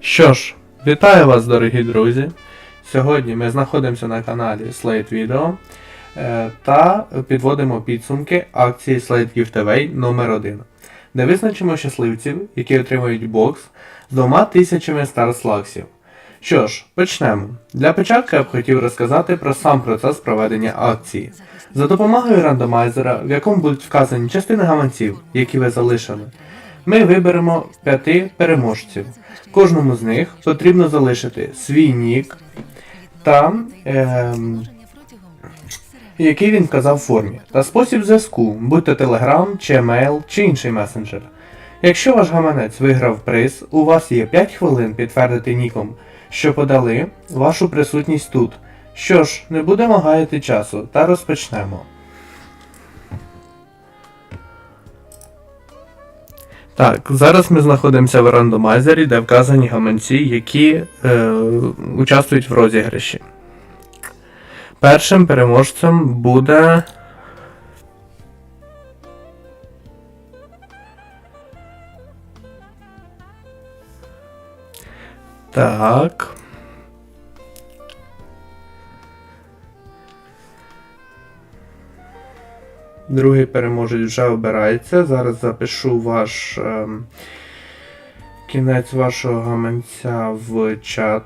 Що ж, вітаю вас, дорогі друзі! Сьогодні ми знаходимося на каналі Slate Video е, та підводимо підсумки акції Slate Gift Away номер 1 де визначимо щасливців, які отримують бокс з 2000 старслаксів. Що ж, почнемо. Для початку я б хотів розказати про сам процес проведення акції. За допомогою рандомайзера, в якому будуть вказані частини гаманців, які ви залишили, ми виберемо п'яти переможців. Кожному з них потрібно залишити свій нік та ем, який він вказав в формі, та спосіб зв'язку, будь то Telegram, чи Email, чи інший месенджер. Якщо ваш гаманець виграв приз, у вас є 5 хвилин підтвердити ніком, що подали вашу присутність тут. Що ж, не будемо гаяти часу та розпочнемо. Так, зараз ми знаходимося в рандомайзері, де вказані гаманці, які е, участвують в розіграші. Першим переможцем буде. Так. Другий переможець вже обирається. Зараз запишу ваш ем, кінець вашого гаманця в чат.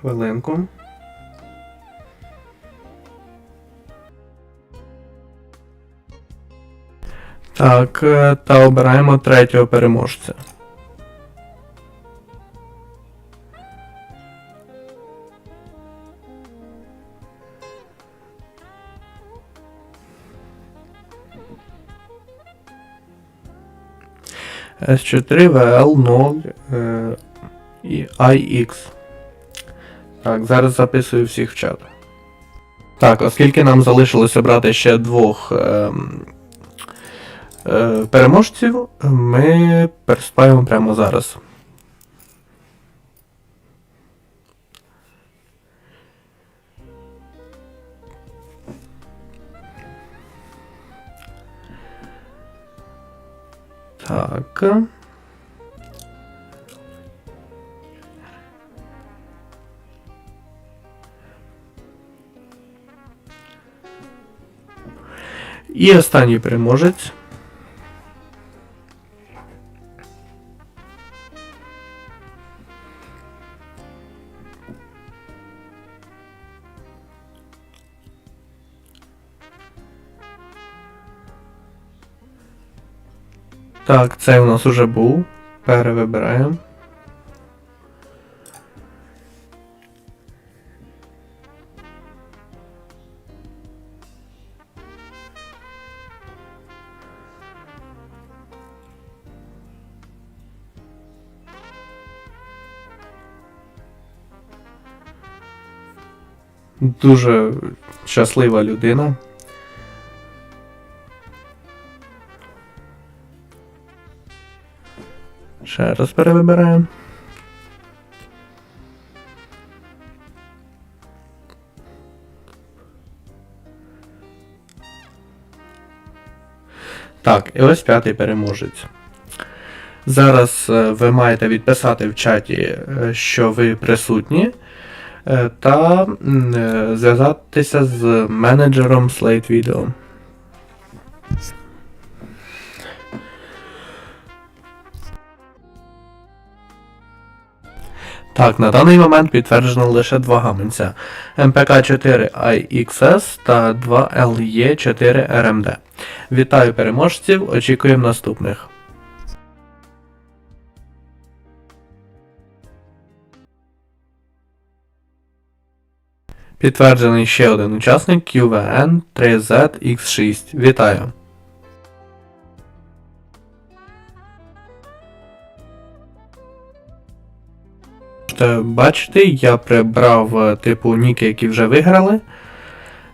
Хвилинку. Так, е, та обираємо третього переможця. S4, VL0 е, і IX. Так, зараз записую всіх в чат. Так, оскільки нам залишилося брати ще двох е, переможців, ми переступаємо прямо зараз. Так. І останній переможець. Так, цей у нас уже був. Перевибираємо. Дуже щаслива людина. Ще раз перевибираємо. Так, і ось п'ятий переможець. Зараз е, ви маєте відписати в чаті, е, що ви присутні, е, та зв'язатися з менеджером Slate Video. Так, на даний момент підтверджено лише два гаманця MPK4IXS та 2LE4RMD. Вітаю переможців, очікуємо наступних. Підтверджений ще один учасник QVN 3ZX6. Вітаю! Можете бачити, я прибрав е, типу ніки, які вже виграли.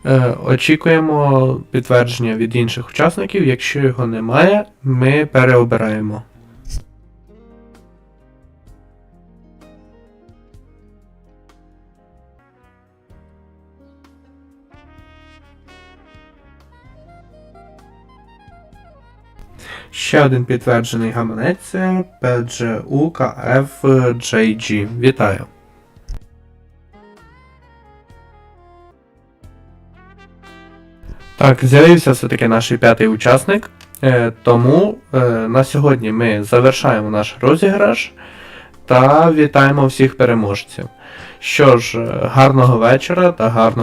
Е, очікуємо підтвердження від інших учасників. Якщо його немає, ми переобираємо. Ще один підтверджений гаманець PGUKFJG. Вітаю! Так, з'явився все-таки наш п'ятий учасник. Е, тому е, на сьогодні ми завершаємо наш розіграш та вітаємо всіх переможців. Що ж, е, гарного вечора та гарного